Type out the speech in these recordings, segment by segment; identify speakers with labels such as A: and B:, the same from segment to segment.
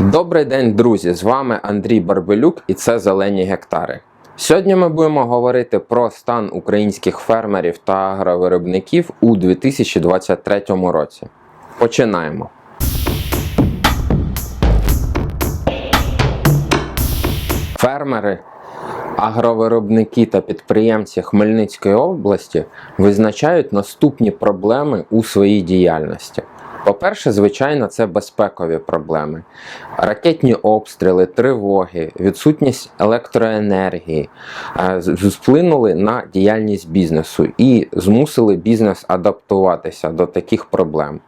A: Добрий день, друзі! З вами Андрій Барбелюк і це Зелені Гектари. Сьогодні ми будемо говорити про стан українських фермерів та агровиробників у 2023 році. Починаємо. Фермери, агровиробники та підприємці Хмельницької області визначають наступні проблеми у своїй діяльності. По-перше, звичайно, це безпекові проблеми. Ракетні обстріли, тривоги, відсутність електроенергії е, вплинули на діяльність бізнесу і змусили бізнес адаптуватися до таких проблем.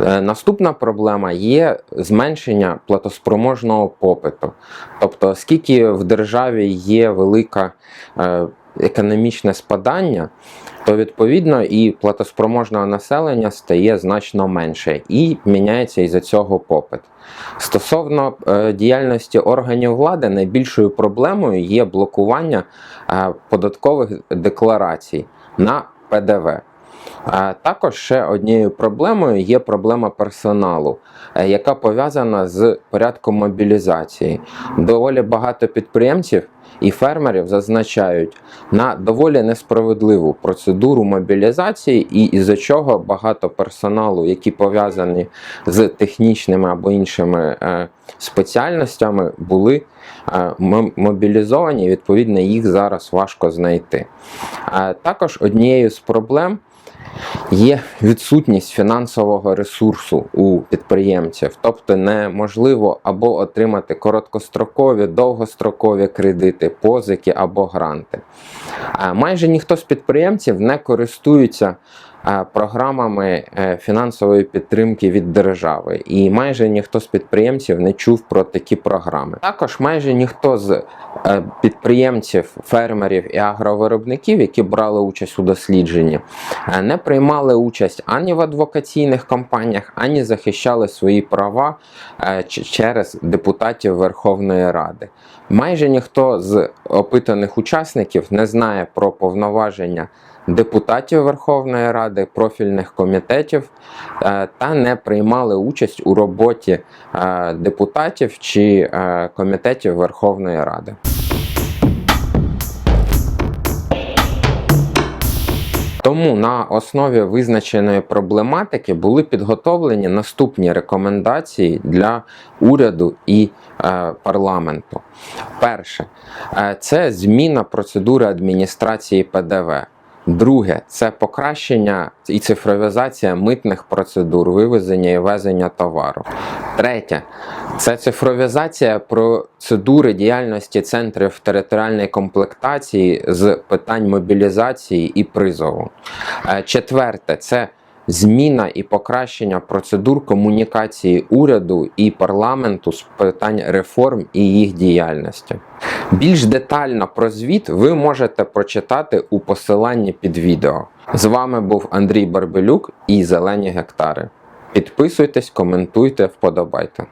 A: Е, Наступна проблема є зменшення платоспроможного попиту. Тобто, оскільки в державі є велика е, економічне спадання, то відповідно і платоспроможного населення стає значно менше і міняється із-за цього попит. Стосовно е, діяльності органів влади, найбільшою проблемою є блокування е, податкових декларацій на ПДВ. Е, Також ще однією проблемою є проблема персоналу, е, яка пов'язана з порядком мобілізації. Доволі багато підприємців і фермерів зазначають на доволі несправедливу процедуру мобілізації, і із-за чого багато персоналу, які пов'язані з технічними або іншими е, спеціальностями, були е, мобілізовані. Відповідно, їх зараз важко знайти. Е, Також однією з проблем є відсутність фінансового ресурсу у підприємців, тобто неможливо або отримати короткострокові, довгострокові кредити, позики або гранти. Майже ніхто з підприємців не користується програмами е, фінансової підтримки від держави, і майже ніхто з підприємців не чув про такі програми. Також майже ніхто з е, підприємців, фермерів і агровиробників, які брали участь у дослідженні, е, не приймали участь ані в адвокаційних кампаніях, ані захищали свої права через депутатів Верховної Ради. Майже ніхто з опитаних учасників не знає про повноваження депутатів Верховної Ради, профільних комітетів е, та не приймали участь у роботі е, депутатів чи е, комітетів Верховної Ради. Тому на основі визначеної проблематики були підготовлені наступні рекомендації для уряду і е, парламенту. Перше, е, це зміна процедури адміністрації ПДВ. Друге це покращення і цифровізація митних процедур вивезення і везення товару. Третє це цифровізація процедури діяльності центрів територіальної комплектації з питань мобілізації і призову. Е, Четверте це зміна і покращення процедур комунікації уряду і парламенту з питань реформ і їх діяльності. Більш детально про звіт ви можете прочитати у посиланні під відео. З вами був Андрій Барбелюк і Зелені Гектари. Підписуйтесь, коментуйте, вподобайте.